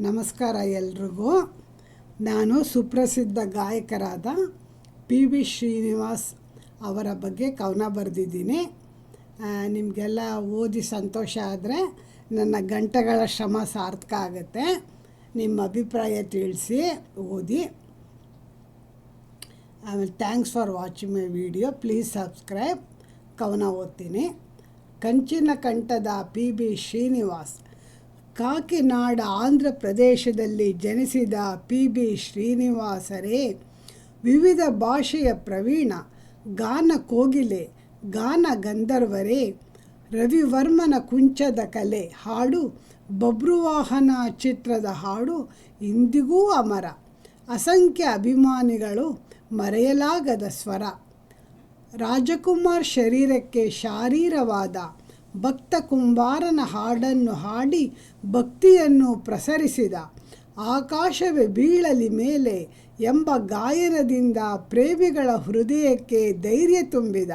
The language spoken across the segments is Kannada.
ನಮಸ್ಕಾರ ಎಲ್ರಿಗೂ. ನಾನು ಸುಪ್ರಸಿದ್ಧ ಗಾಯಕರಾದ ಪಿ ವಿ ಶ್ರೀನಿವಾಸ್ ಅವರ ಬಗ್ಗೆ ಕವನ ಬರೆದಿದ್ದೀನಿ. ನಿಮಗೆಲ್ಲ ಓದಿ ಸಂತೋಷ ಆದರೆ ನನ್ನ ಗಂಟೆಗಳ ಶ್ರಮ ಸಾರ್ಥಕ ಆಗುತ್ತೆ. ನಿಮ್ಮ ಅಭಿಪ್ರಾಯ ತಿಳಿಸಿ, ಓದಿ. ಆಮೇಲೆ thanks for watching my video. Please subscribe. ಕವನ ಓದ್ತೀನಿ. ಕಂಚಿನ ಕಂಠದ ಪಿ ಬಿ ಶ್ರೀನಿವಾಸ್ ಕಾಕಿನಾಡ ಆಂಧ್ರ ಪ್ರದೇಶದಲ್ಲಿ ಜನಿಸಿದ ಪಿ ಬಿ ಶ್ರೀನಿವಾಸರೇ, ವಿವಿಧ ಭಾಷೆಯ ಪ್ರವೀಣ ಗಾನ ಕೋಗಿಲೆ, ಗಾನ ಗಂಧರ್ವರೇ, ರವಿವರ್ಮನ ಕುಂಚದ ಕಲೆ ಹಾಡು, ಬಬ್ರುವಾಹನ ಚಿತ್ರದ ಹಾಡು ಇಂದಿಗೂ ಅಮರ. ಅಸಂಖ್ಯ ಅಭಿಮಾನಿಗಳು ಮರೆಯಲಾಗದ ಸ್ವರ. ರಾಜಕುಮಾರ್ ಶರೀರಕ್ಕೆ ಶಾರೀರವಾದ ಭಕ್ತ ಕುಂಬಾರನ ಹಾಡನ್ನು ಹಾಡಿ ಭಕ್ತಿಯನ್ನು ಪ್ರಸರಿಸಿದ. ಆಕಾಶವೇ ಬೀಳಲಿ ಮೇಲೆ ಎಂಬ ಗಾಯನದಿಂದ ಪ್ರೇಮಿಗಳ ಹೃದಯಕ್ಕೆ ಧೈರ್ಯ ತುಂಬಿದ.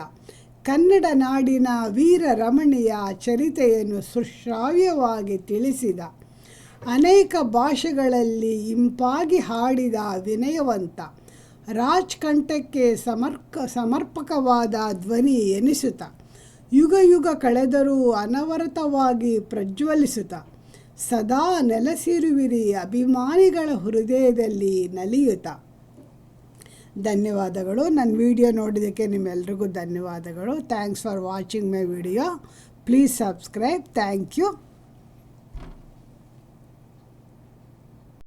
ಕನ್ನಡ ನಾಡಿನ ವೀರ ರಮಣಿಯ ಚರಿತೆಯನ್ನು ಸುಶ್ರಾವ್ಯವಾಗಿ ತಿಳಿಸಿದ. ಅನೇಕ ಭಾಷೆಗಳಲ್ಲಿ ಇಂಪಾಗಿ ಹಾಡಿದ ವಿನಯವಂತ. ರಾಜ್ಕಂಠಕ್ಕೆ ಸಮರ್ಕ ಸಮರ್ಪಕವಾದ ಧ್ವನಿ ಎನಿಸುತ್ತ. ಯುಗ ಯುಗ ಕಳೆದರೂ ಅನವರತವಾಗಿ ಪ್ರಜ್ವಲಿಸುತ್ತ ಸದಾ ನೆಲೆಸಿರುವಿರಿ ಅಭಿಮಾನಿಗಳ ಹೃದಯದಲ್ಲಿ ನಲಿಯುತ್ತ. ಧನ್ಯವಾದಗಳು. ನನ್ನ ವಿಡಿಯೋ ನೋಡಿದ್ದಕ್ಕೆ ನಿಮ್ಮೆಲ್ರಿಗೂ ಧನ್ಯವಾದಗಳು. Thanks for watching my video please subscribe thank you